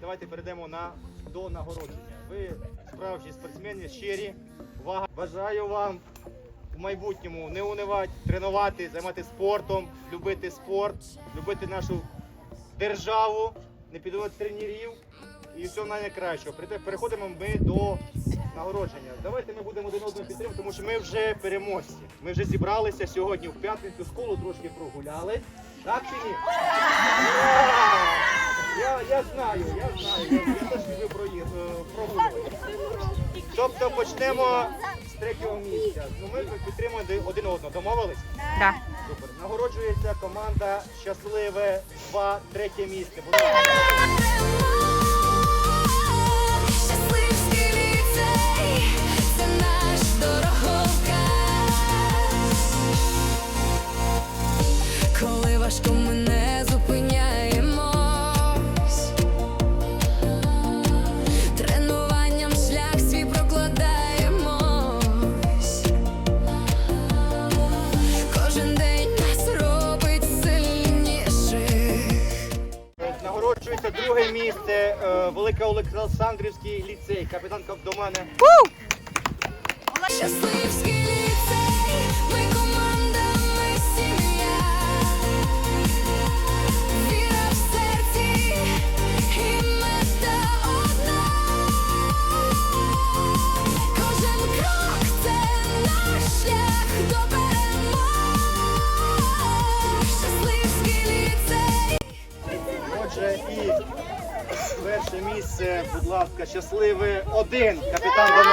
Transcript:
давайте перейдемо на до нагородження. Ви справжні спортсмени, щирі. Увага! Бажаю вам в майбутньому не унивати, тренувати, займатися спортом, любити спорт, любити нашу державу, не підводити тренерів і всього найкращого. Переходимо ми до нагородження. Давайте ми будемо один одного підтримувати, тому що ми вже переможці. Ми вже зібралися сьогодні в п'ятницю, школу трошки прогуляли. Так чи ні? Знаю, я знаю, я, теж люблю прої- е. Тобто почнемо з третього місця. Ну, ми підтримуємо один одного. Домовились? Так. Супер. Нагороджується команда Щасливе 2, третє місце. Будь ласка. Друге е, Велика Олександрівський ліцей. Капітанка до мене. Щасливський ліцей, місце, будь ласка, щасливе один. Капітан до